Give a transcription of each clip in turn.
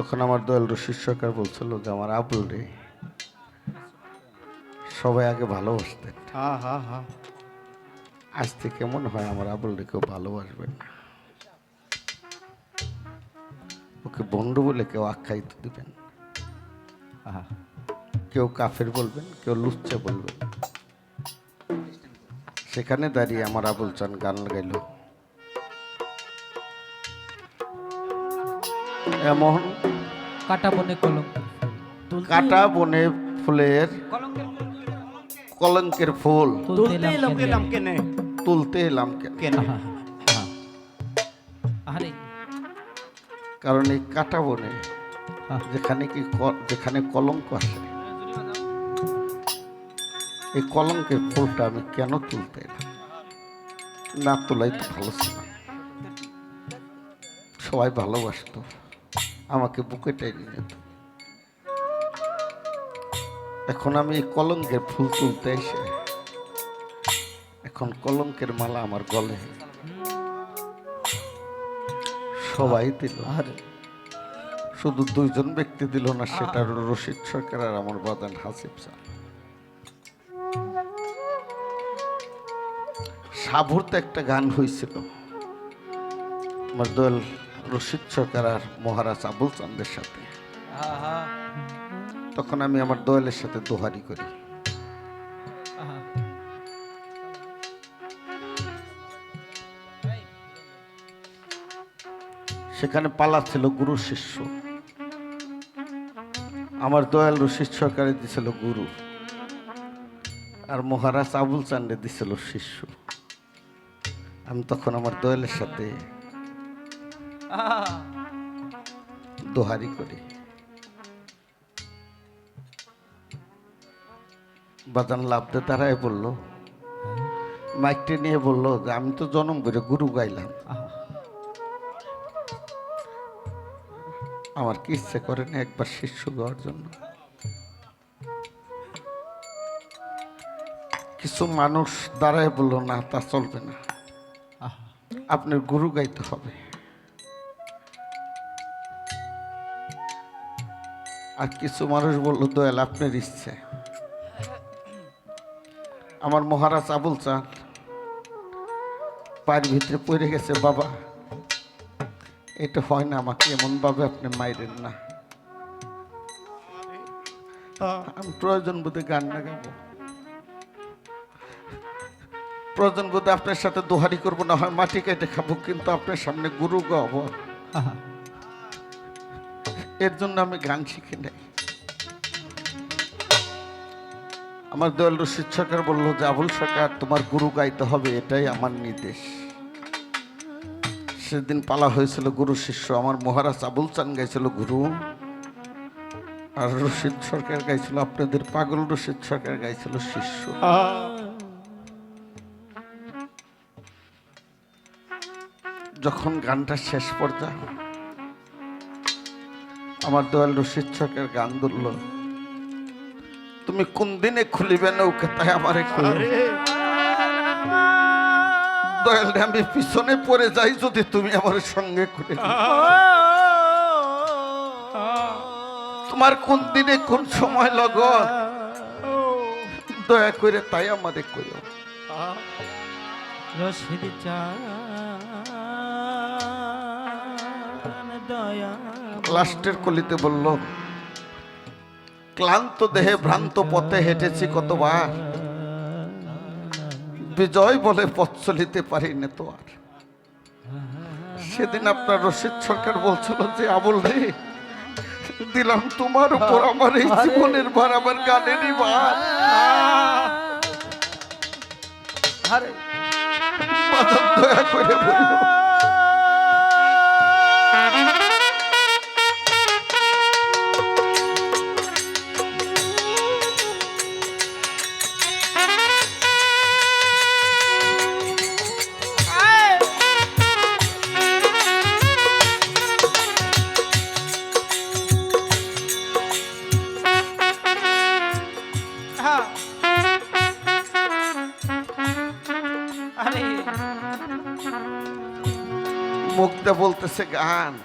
তখন আমার দয়াল সরকার বলছিল যে আমার আবুল রে সবাই আগে ভালোবাসতেন আজ থেকে কেমন হয় আমার আবুল রে কেউ ভালোবাসবেন না। ওকে বন্ধু বলে কেউ আখ্যায়িত দেবেন। কেউ কাফের বলবেন কেউ লুচ্চে বলবেন। সেখানে দাঁড়িয়ে আমার আবুল চান গান গাইল এমন। কাটা বনে কলঙ্ক কাটা বনে ফুলের কলঙ্কের ফুল। তুলতে এলাম এলাম কেনে? তুলতে এলাম কেন। আরে কারণ এই কাটা বনে যেখানে কি ক- যেখানে কলঙ্ক আসে এই কলঙ্কের ফুলটা আমি কেন তুলতে এলাম? না তোলাই তো ভালো ছিল। সবাই ভালোবাসতো। আমাকে বুকে টেনে নিত এখন আমি কলঙ্কের ফুল তুলতে এসে, এখন কলঙ্কের মালা আমার গলে। সবাই দিল, আর শুধু দুইজন ব্যক্তি দিল না, সেটা রশিদ সরকার আর আমার বাদান হাসিব স্যার। সাভুরতে একটা গান হয়েছিল, আমার দোয়েল রশিদ সরকার আর মহারাজ আবুল চান্দের সাথে। তখন আমি আমার দোয়েলের সাথে দোহারি করি। সেখানে পালা ছিল গুরু শিষ্য। আমার দয়াল রশিদ সরকারে দিছিল গুরু। আর মহারাজ আবুল চান্দে দিছিল শিষ্য। আমি তখন আমার দয়ালের সাথে দোহারি করি। বাজান লাভতে তারাই বলল। মাইকটি নিয়ে বলল যে আমি তো জনম করে গুরু গাইলাম। আমার কি ইচ্ছে করে না একবার শিষ্য গাওয়ার জন্য? কিছু মানুষ দাঁড়ায় বলল না তা চলবে না। আপনার গুরু গাইতে হবে। আর কিছু মানুষ বলল, দয়াল, আপনার ইচ্ছে। আমার মহারাজ আবুল চান পায়ের ভিতরে পড়ে গেছে, বাবা, এটা হয় না আমাকে এমন ভাবে আপনি মাইরেন না। আমি প্রয়োজন বোধে গান না গাবো প্রয়োজন বোধে আপনার সাথে দোহারি করব, না হয় মাটি কেটে খাব, কিন্তু আপনার সামনে গুরু গাবো। এর জন্য আমি গান শিখি নাই। আমার দয়াল রশিদ সরকার বলল, যে আবুল সরকার, তোমার গুরু গাইতে হবে, এটাই আমার নির্দেশ। সেদিন পালা হয়েছিল গুরু শিষ্য, আমার মহারাজ আবুল চান গাইছিল, গুরু, আর রশিদ সরকার গাইছিল, আপনাদের পাগল রশিদ সরকার গাইছিল শিষ্য। যখন গানটা শেষ পর্যায়ে আমার দয়াল রশিদ সরকার গান ধরল। তুমি কোন দিনে খুলিবে নৌকা তাই আমারে দয়াল আমি পিছনে পড়ে যাই যদি তুমি আমার সঙ্গে খুলে তোমার কোন দিনে কোন সময় লগন দয়া করে তাই আমারে কইও। রশিদ দয়া লাস্টের কলিতে বলল ক্লান্ত দেহে ভ্রান্ত পথে হেঁটেছি কতবার। বিজয় বলে পথ চলিতে পারি না তো আর। সেদিন আপনার রশিদ সরকার বলছিল যে আবুল রে দিলাম তোমার উপর আমার এই জীবনের ভার আমার গানেরই ভার। দয়া করে বলল গান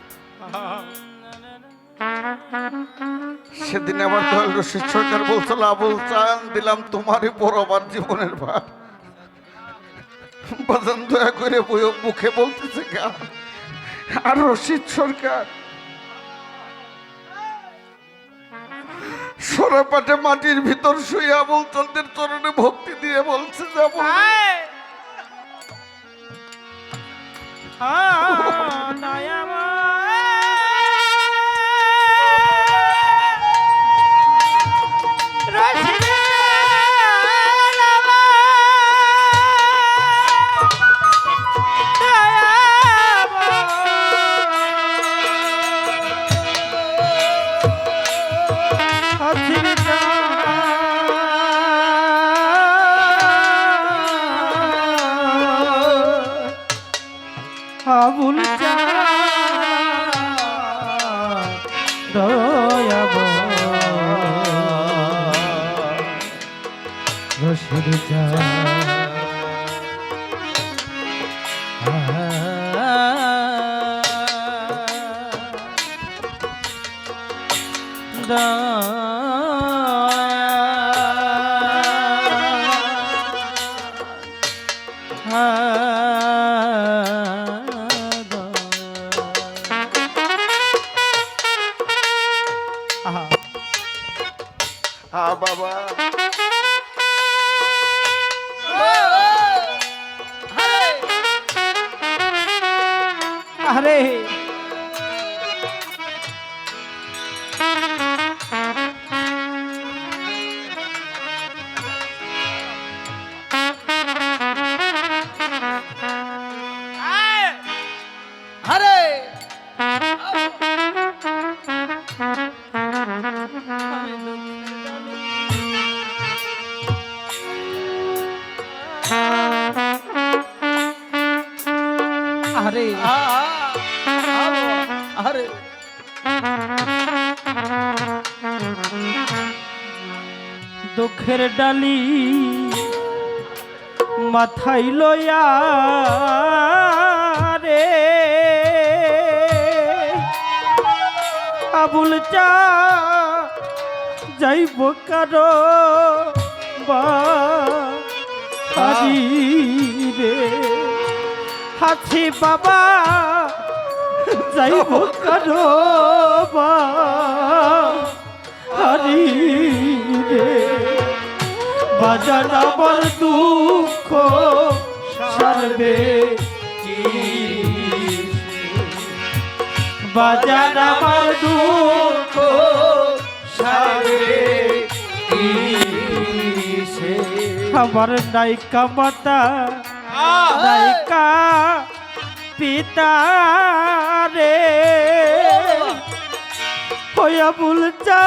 সেদিন আবার দয়াল রশিদ সরকার বলছিল আবুল চান দিলাম তোমারই বড় আমার জীবনের ভার। বাজান দয়া করে বই মুখে বলতেছে গা। আর রশিদ সরকার সরাপাটে মাটির ভিতর শুয়ে আবুল চন্দ্রের চরণে ভক্তি দিয়ে বলছে যাব আরে আরে। দুঃখের ডালি মাথায় লয়া রে। আবুল চা যাইব কারও বাড়ি রে হাছি বাবা, যাইব কারও বাড়ি রে। বাজার আমার দুঃখ সারবে বাজার আমার দুঃখ সারবে আমার নায়িকা মাতা নায়িকা পিতা রে। হইয়া বলছা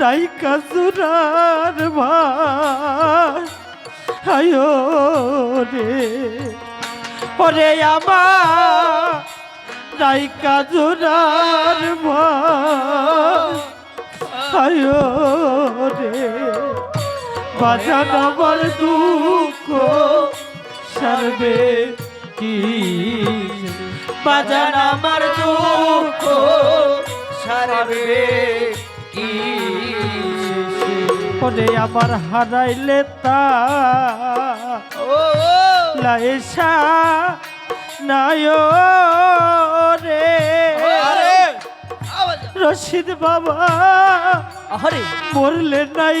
নায়িকা সুরার ভাই। রে। ওরে আমার নায়িকা জোরার ভাই। রে। বাজান আমার দুঃখ সারবে কি? বাজান আমার দুঃখ সারবে কি? ওরে আমার হারাইলে তা লাইসা নায় রে। রশিদ বাবা আরে মরলে নাই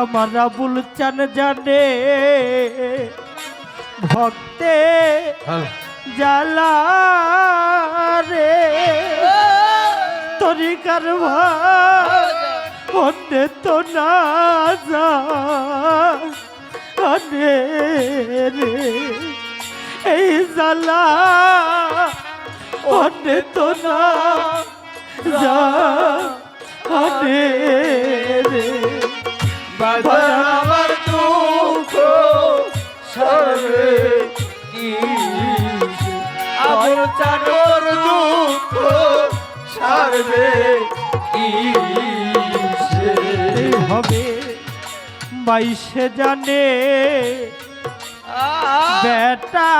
আমার আবুল চান জানে। ভক্তে জালা রে। তরিকার ভাই তো না যা রে এই জালা অন্য তো না জানে রে। আমার দুঃখ দুঃখ সারবে হবে বাইশে জানে বেটা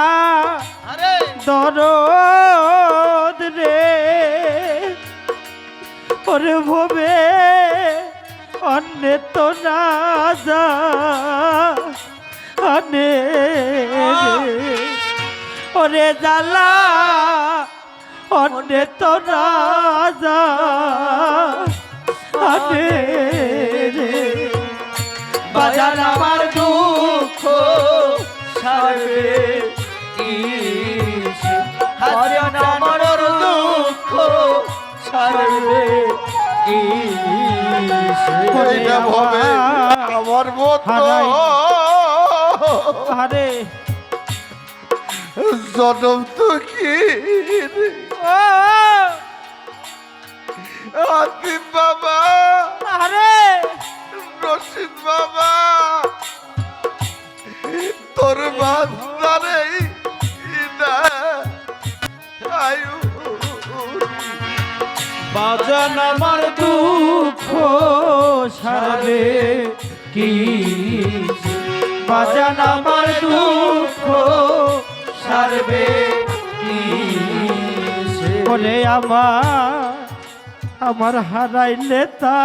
দরদ রে। ওরে ভবে অন্য তো না যা আনে ওরে জ্বালা, অন্য তো না যা আনে রে আমার দুঃখ সারবে বাজান আমার দুঃখ সারবে আমার। আরে। জনম তো কি আতিফ বাবা। আরে। রশিদ বাবা। তোর বান্দারে বাজান আমার দুঃখ সারবে কি? বাজান আমার দুঃখ সারবে কি? বলে আমার আমার হারাইলে তা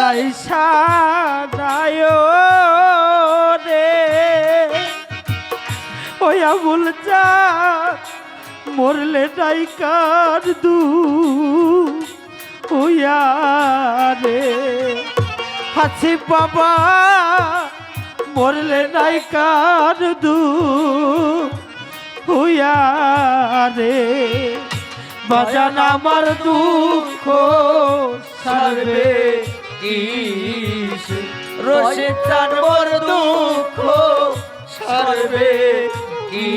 লাইসা দায় রে। ওই আবুল চা মরলে ডাইকার দু রে। হাসি বাবা, মরলে ডাইকার দু রে। বাজান আমার দুঃখ সারবে রশিদ চানোর দুঃখ সারবে কি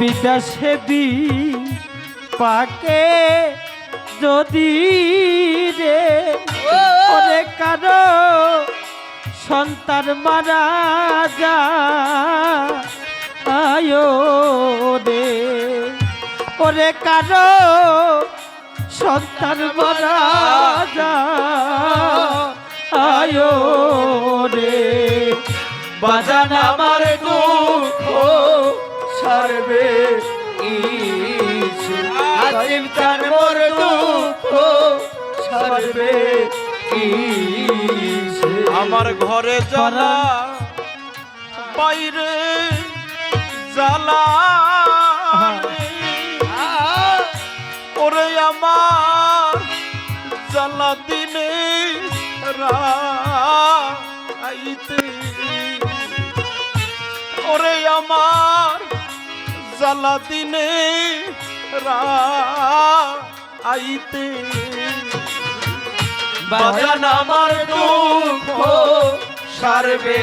বিদেশে বি পাকে যদি রে, ওরে কারও সন্তান মারা যা আয়ো রে ওরে কারও সন্তান মারা যা আয়ো রে বাজান আমার দুঃখ সারবে আসিম চান মোর দুঃখ সারবে আমার ঘরে জ্বালা, বাইরে জ্বালা ওরে আমার জ্বালা দিনে রাইতে। ওরে আমার জ্বালা দিনে রাইতে। বাজান আমার দুঃখ সারবে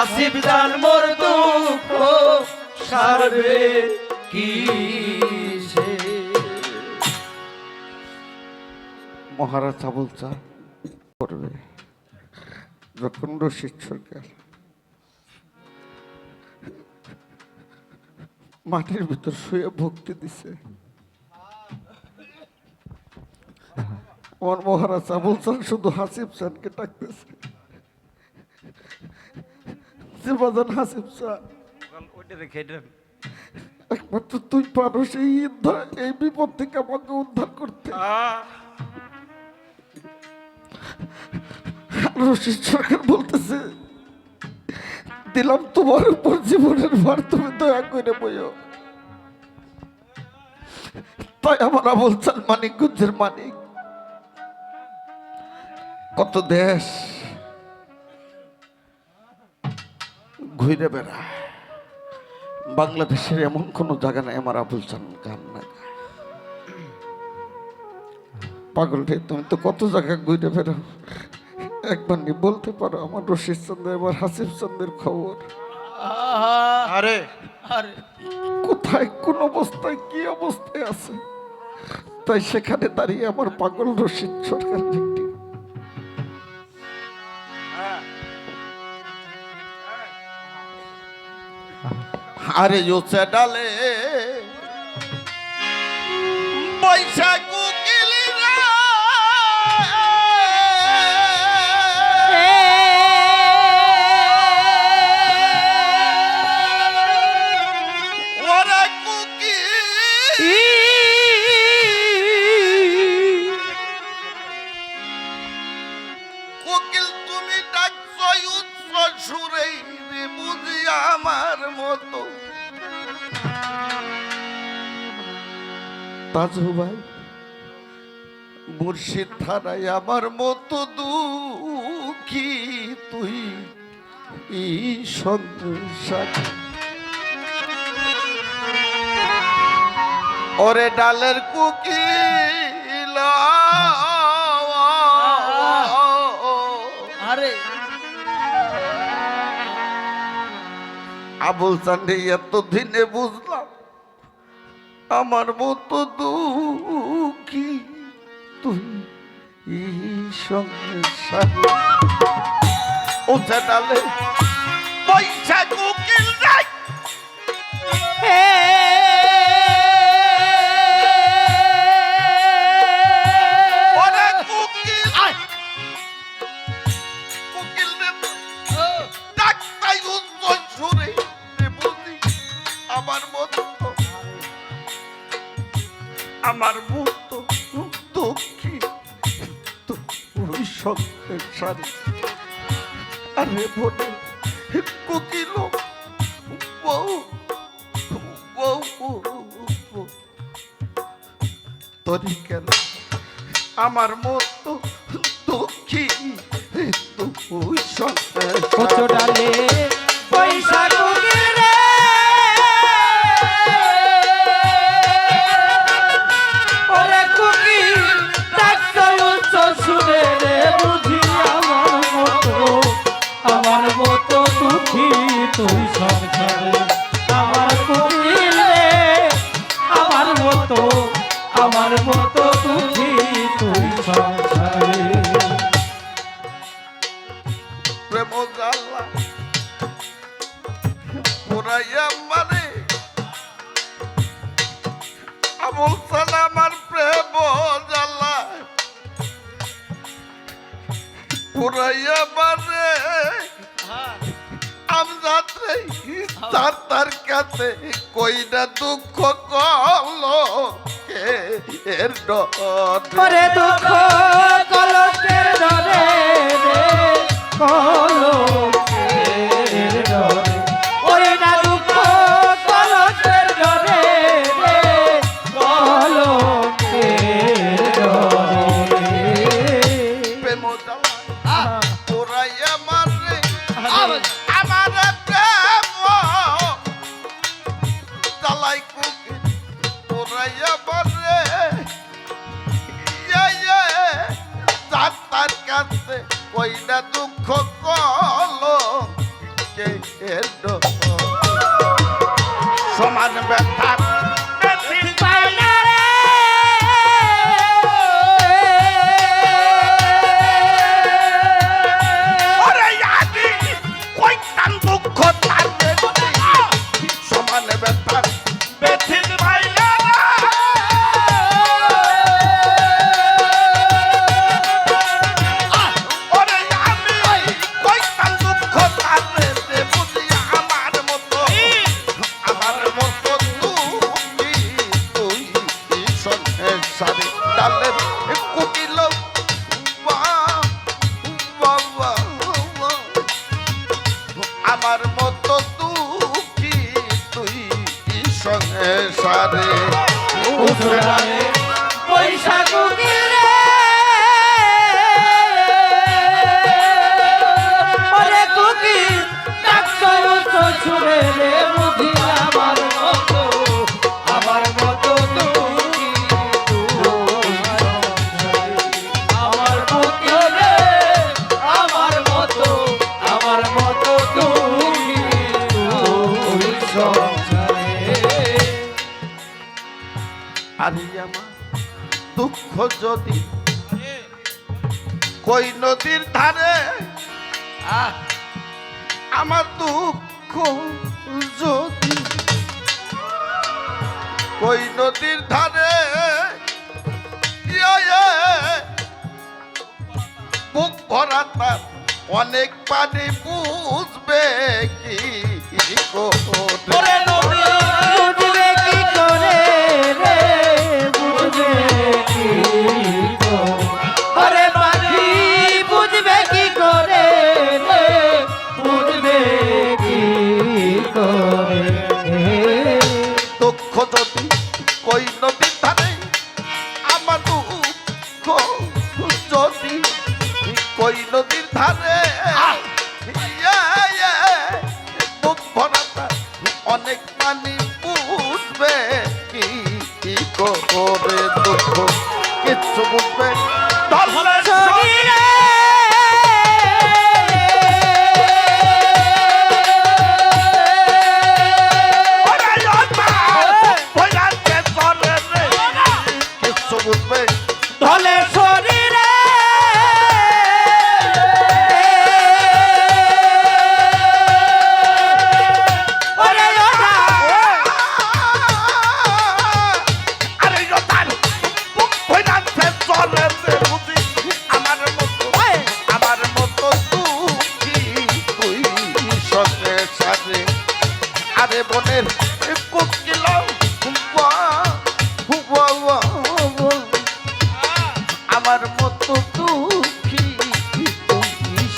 আসিফ চান মোর দুঃখ সারবে কি মহারাজ আবুল করবে। যখন রশিদ সরকার মাটির ভিতর শুয়ে ভক্তি দিছে। আমার মহারাজ আবুল চান শুধু চানকে ডাকতেছে। চান একমাত্র তুই পারো সেই এই বিপদ থেকে আমাকে উদ্ধার করতে। রশিদ সরকার বলতেছে দিলাম, তোমার উপর জীবনের ভার তুমি দয়া করে বইও। তাই আমরা বলছেন চাল মানিকগঞ্জের মানিক। কত দেশ ঘুরে বেড়া বাংলাদেশের এমন কোনো জায়গা নাই, আমার আবুল চান গান না পাগল তুমি তো কত জায়গায় ঘুরে বেড়াও। একবার নি বলতে পারো আমার রশিদ চন্দ্র এবার হাসিফ চন্দ্রের খবর। আরে! আরে! কোথায় কোন অবস্থায় কি অবস্থায় আছে? তাই সেখানে দাঁড়িয়ে আমার পাগল রশিদ সরকার একটি আরে ওসে ডালে বৈশাখ তাজু ভাই মুর্শিদ থানায় আমার মতো দুঃখী তুই এই সংসার। ওরে ডালের কুকিল আরে। আবুল চান্ডে এতদিনে বুঝলাম আমার মতো দুঃখী তুই সংসার। ও ডালে পয়সা আমার মতো দুঃখী তুই সংসারে আরে বলে কুকিল তরি কেন আমার মতো দুঃখী? তুই সংসারে পরে দুঃখ কলকের ডরে কলকের ডরে ওরে না দুঃখ কলকের ডরে কলকের ডরে প্রেম জাল্লা না দুঃখ কলো। সমান ব্যথা নদীর ধারে আমার দুঃখ যদি কই নদীর ধারে ইয়ে, ইয়ে, বুক ভরা তার অনেক পানি বুঝবে কি কি করে রে? বুঝবে কি দুঃখ কিচ্ছু বুঝবে? তাহলে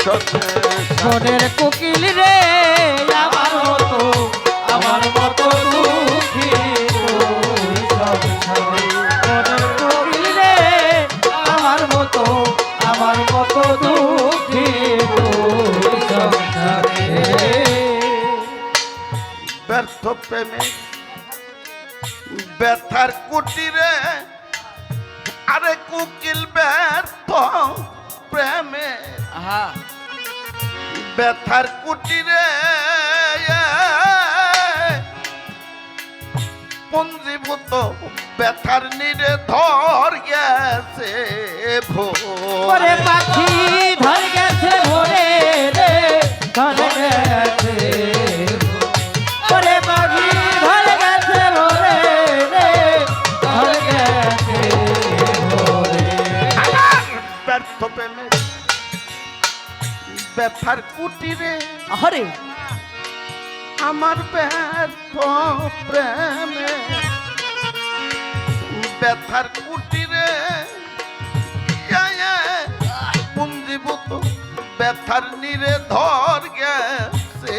মনের কোকিল রে আমার মতো আমার মতো দুঃখী কোকিল রে আমার মতো আমার মতো দুঃখী। ব্যর্থ প্রেমে ব্যথার কুটিরে আরে কুকিল ব্যর্থ প্রেমে আহা ব্যথার কুটিরে পঞ্জীভূত ব্যথার নিরে ধর গেছে ভোরে। পাখি, ধর গেছে ভোরে রে, ধর গেছে ভোরে। পাখি কুটিরে আরে আমার ব্যর্থ প্রেমে ব্যথার কুটিরে। পুঞ্জীভূত ব্যথার নিরে ধর গেছে।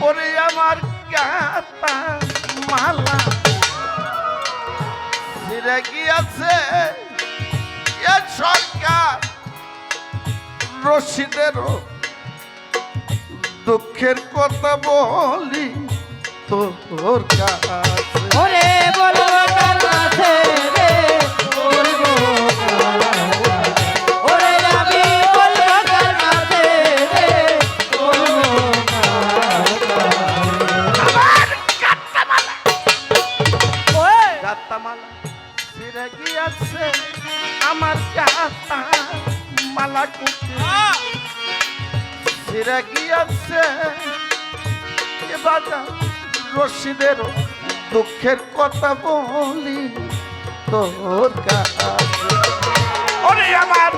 পরে আমার কাতা মালা। ফিরে গিয়েছে সরকার রশিদেরও দুঃখের কথা বলি তোর কাছে। বলো কার রশিদের দুঃখের কথা বলি তোর কাছে। আমার